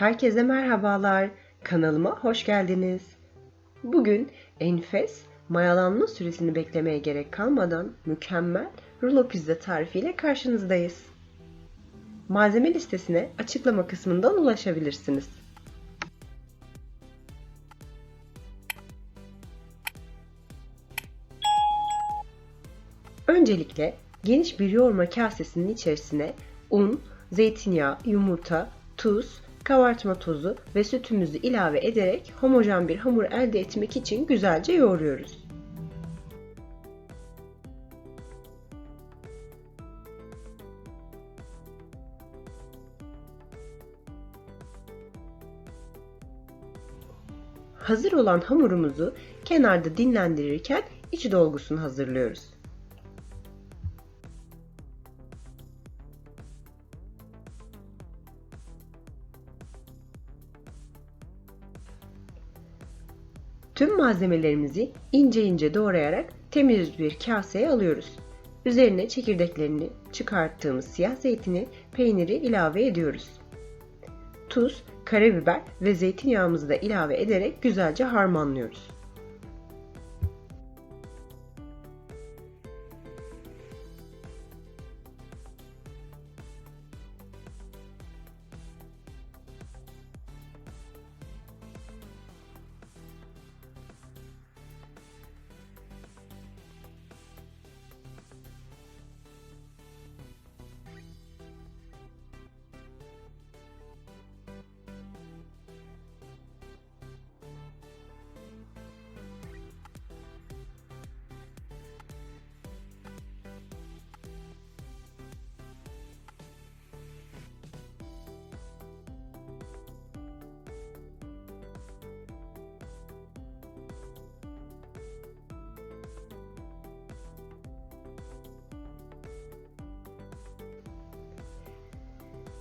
Herkese merhabalar. Kanalıma hoş geldiniz. Bugün enfes, mayalanma süresini beklemeye gerek kalmadan mükemmel rulo pizza tarifiyle karşınızdayız. Malzeme listesine açıklama kısmından ulaşabilirsiniz. Öncelikle geniş bir yoğurma kasesinin içerisine un, zeytinyağı, yumurta, tuz, kabartma tozu ve sütümüzü ilave ederek homojen bir hamur elde etmek için güzelce yoğuruyoruz. Hazır olan hamurumuzu kenarda dinlendirirken iç dolgusunu hazırlıyoruz. Tüm malzemelerimizi ince ince doğrayarak temiz bir kaseye alıyoruz. Üzerine çekirdeklerini çıkarttığımız siyah zeytini, peyniri ilave ediyoruz. Tuz, karabiber ve zeytinyağımızı da ilave ederek güzelce harmanlıyoruz.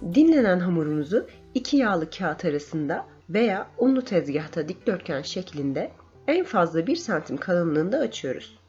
Dinlenen hamurumuzu iki yağlı kağıt arasında veya unlu tezgahta dikdörtgen şeklinde en fazla 1 santim kalınlığında açıyoruz.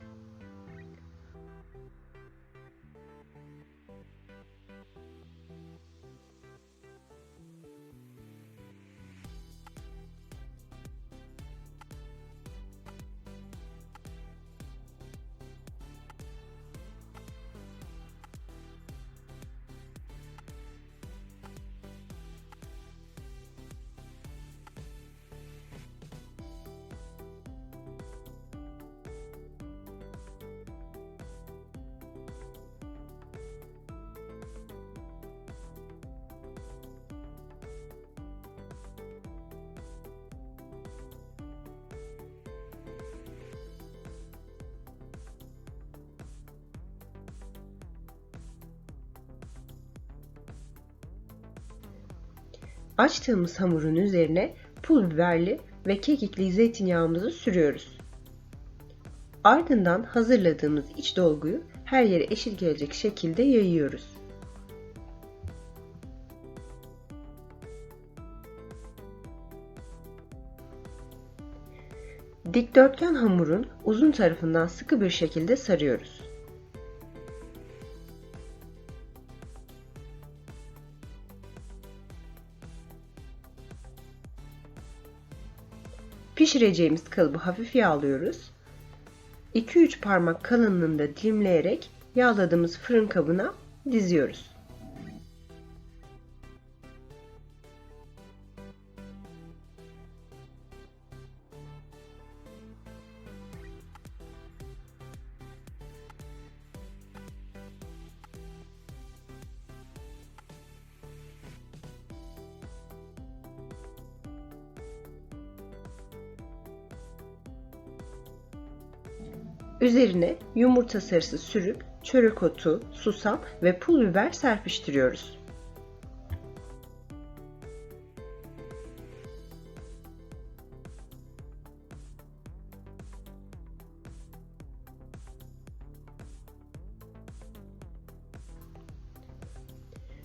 Açtığımız hamurun üzerine pul biberli ve kekikli zeytinyağımızı sürüyoruz. Ardından hazırladığımız iç dolguyu her yere eşit gelecek şekilde yayıyoruz. Dikdörtgen hamurun uzun tarafından sıkı bir şekilde sarıyoruz. Pişireceğimiz kalıbı hafif yağlıyoruz. 2-3 parmak kalınlığında dilimleyerek yağladığımız fırın kabına diziyoruz. Üzerine yumurta sarısı sürüp çörek otu, susam ve pul biber serpiştiriyoruz.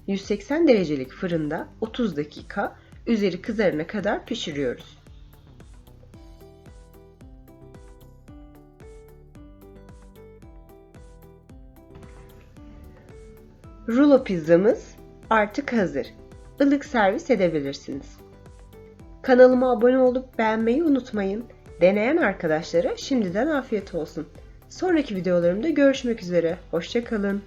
...180 derecelik fırında 30 dakika üzeri kızarana kadar pişiriyoruz. Rulo pizzamız artık hazır. Ilık servis edebilirsiniz. Kanalıma abone olup beğenmeyi unutmayın. Deneyen arkadaşlara şimdiden afiyet olsun. Sonraki videolarımda görüşmek üzere. Hoşçakalın.